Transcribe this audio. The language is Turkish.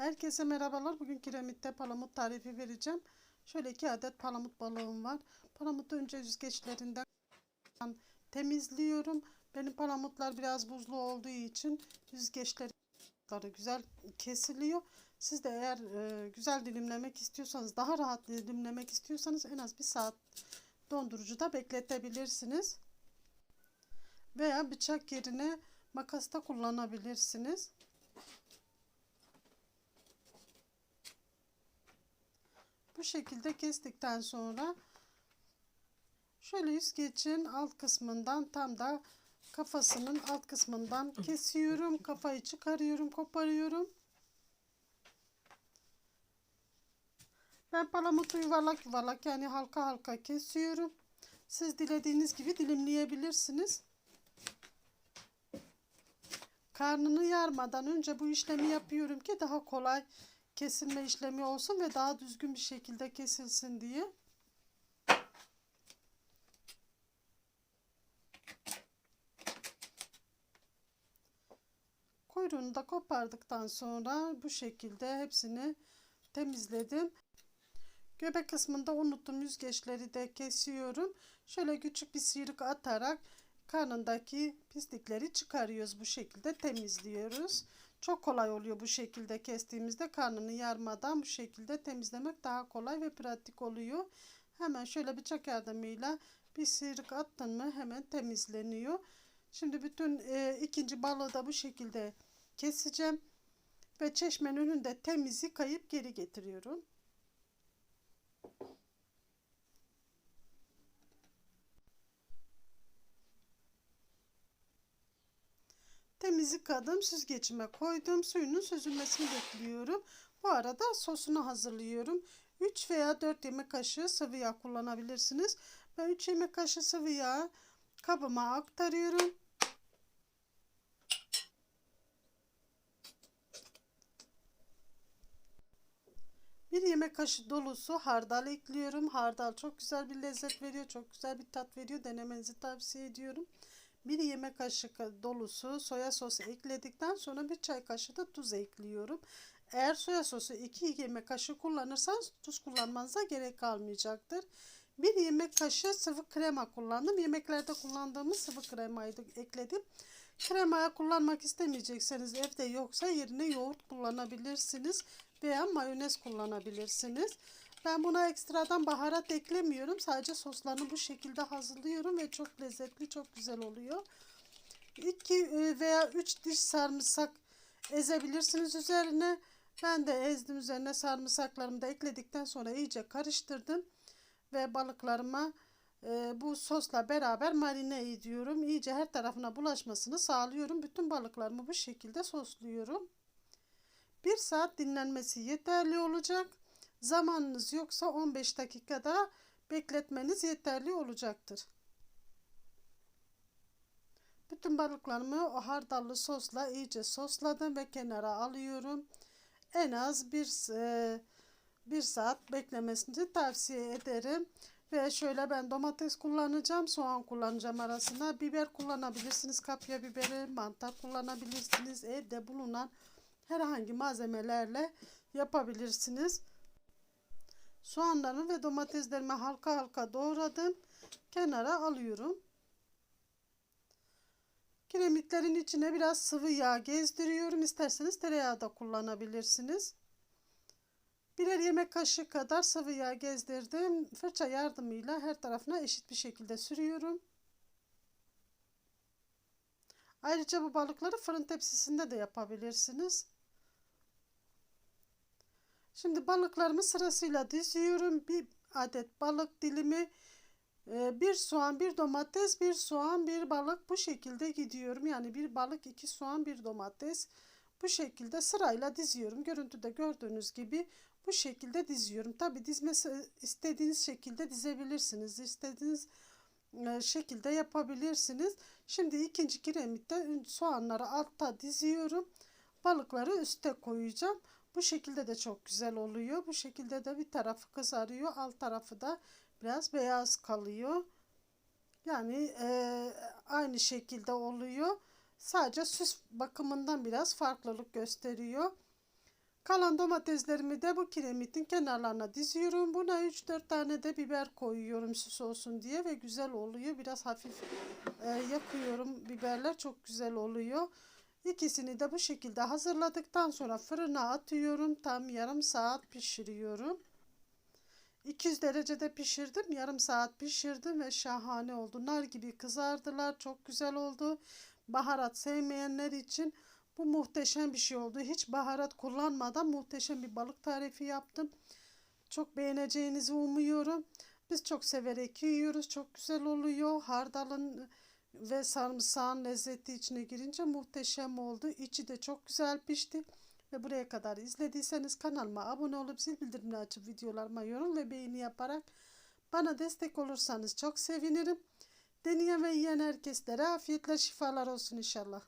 Herkese merhabalar. Bugün kiremitte palamut tarifi vereceğim. Şöyle iki adet palamut balığım var. Palamutu önce yüzgeçlerinden temizliyorum. Benim palamutlar biraz buzlu olduğu için yüzgeçleri güzel kesiliyor. Siz de eğer e, güzel dilimlemek istiyorsanız, daha rahat dilimlemek istiyorsanız en az bir saat dondurucuda bekletebilirsiniz. Veya bıçak yerine makasta kullanabilirsiniz. Bu şekilde kestikten sonra şöyle yüzgecin alt kısmından tam da kafasının alt kısmından kesiyorum. Kafayı çıkarıyorum, koparıyorum. Ben palamutu yuvarlak yuvarlak yani halka halka kesiyorum. Siz dilediğiniz gibi dilimleyebilirsiniz. Karnını yarmadan önce bu işlemi yapıyorum ki daha kolay kesilme işlemi olsun ve daha düzgün bir şekilde kesilsin diye. Kuyruğunu da kopardıktan sonra bu şekilde hepsini temizledim. Göbek kısmında unuttum yüzgeçleri de kesiyorum. Şöyle küçük bir sıyrık atarak karnındaki pislikleri çıkarıyoruz bu şekilde temizliyoruz. Çok kolay oluyor bu şekilde kestiğimizde karnını yarmadan bu şekilde temizlemek daha kolay ve pratik oluyor. Hemen şöyle bıçak yardımıyla bir sıyrık attın mı hemen temizleniyor. Şimdi bütün e, ikinci balığı da bu şekilde keseceğim. Ve çeşmenin önünde temiz yıkayıp geri getiriyorum. Temiz yıkadım. Süzgecime koydum. Suyunun süzülmesini bekliyorum. Bu arada sosunu hazırlıyorum. 3 veya 4 yemek kaşığı sıvı yağ kullanabilirsiniz. Ben 3 yemek kaşığı sıvı yağ kabıma aktarıyorum. Bir yemek kaşığı dolusu hardal ekliyorum. Hardal çok güzel bir lezzet veriyor. Çok güzel bir tat veriyor. Denemenizi tavsiye ediyorum. Bir yemek kaşığı dolusu soya sosu ekledikten sonra bir çay kaşığı da tuz ekliyorum. Eğer soya sosu 2 yemek kaşığı kullanırsanız tuz kullanmanıza gerek kalmayacaktır. Bir yemek kaşığı sıvı krema kullandım. Yemeklerde kullandığımız sıvı kremayı ekledim. Kremaya kullanmak istemeyecekseniz evde yoksa yerine yoğurt kullanabilirsiniz veya mayonez kullanabilirsiniz. Ben buna ekstradan baharat eklemiyorum. Sadece soslarını bu şekilde hazırlıyorum ve çok lezzetli, çok güzel oluyor. 2 veya 3 diş sarımsak ezebilirsiniz üzerine. Ben de ezdim üzerine sarımsaklarımı da ekledikten sonra iyice karıştırdım. Ve balıklarıma e, bu sosla beraber marine ediyorum. İyice her tarafına bulaşmasını sağlıyorum. Bütün balıklarımı bu şekilde sosluyorum. Bir saat dinlenmesi yeterli olacak. Zamanınız yoksa 15 dakikada bekletmeniz yeterli olacaktır. Bütün balıklarımı o hardallı sosla iyice sosladım ve kenara alıyorum. En az bir, e, bir saat beklemesini tavsiye ederim. Ve şöyle ben domates kullanacağım, soğan kullanacağım arasına. Biber kullanabilirsiniz, kapya biberi, mantar kullanabilirsiniz. Evde bulunan herhangi malzemelerle yapabilirsiniz. Soğanlarımı ve domateslerimi halka halka doğradım. Kenara alıyorum. Kiremitlerin içine biraz sıvı yağ gezdiriyorum. İsterseniz tereyağı da kullanabilirsiniz. Birer yemek kaşığı kadar sıvı yağ gezdirdim. Fırça yardımıyla her tarafına eşit bir şekilde sürüyorum. Ayrıca bu balıkları fırın tepsisinde de yapabilirsiniz. Şimdi balıklarımı sırasıyla diziyorum. Bir adet balık dilimi, e, bir soğan, bir domates, bir soğan, bir balık bu şekilde gidiyorum. Yani bir balık, iki soğan, bir domates bu şekilde sırayla diziyorum. Görüntüde gördüğünüz gibi bu şekilde diziyorum. Tabi dizmesi istediğiniz şekilde dizebilirsiniz. İstediğiniz e, şekilde yapabilirsiniz. Şimdi ikinci kiremitte soğanları altta diziyorum. Balıkları üste koyacağım. Bu şekilde de çok güzel oluyor. Bu şekilde de bir tarafı kızarıyor. Alt tarafı da biraz beyaz kalıyor. Yani e, aynı şekilde oluyor. Sadece süs bakımından biraz farklılık gösteriyor. Kalan domateslerimi de bu kiremitin kenarlarına diziyorum. Buna 3-4 tane de biber koyuyorum süs olsun diye ve güzel oluyor. Biraz hafif e, yakıyorum. Biberler çok güzel oluyor. İkisini de bu şekilde hazırladıktan sonra fırına atıyorum. Tam yarım saat pişiriyorum. 200 derecede pişirdim. Yarım saat pişirdim ve şahane oldu. Nar gibi kızardılar. Çok güzel oldu. Baharat sevmeyenler için bu muhteşem bir şey oldu. Hiç baharat kullanmadan muhteşem bir balık tarifi yaptım. Çok beğeneceğinizi umuyorum. Biz çok severek yiyoruz. Çok güzel oluyor. Hardalın ve sarımsağın lezzeti içine girince muhteşem oldu. İçi de çok güzel pişti. Ve buraya kadar izlediyseniz kanalıma abone olup zil bildirimini açıp videolarıma yorum ve beğeni yaparak bana destek olursanız çok sevinirim. Deneyen ve yiyen herkeslere afiyetle şifalar olsun inşallah.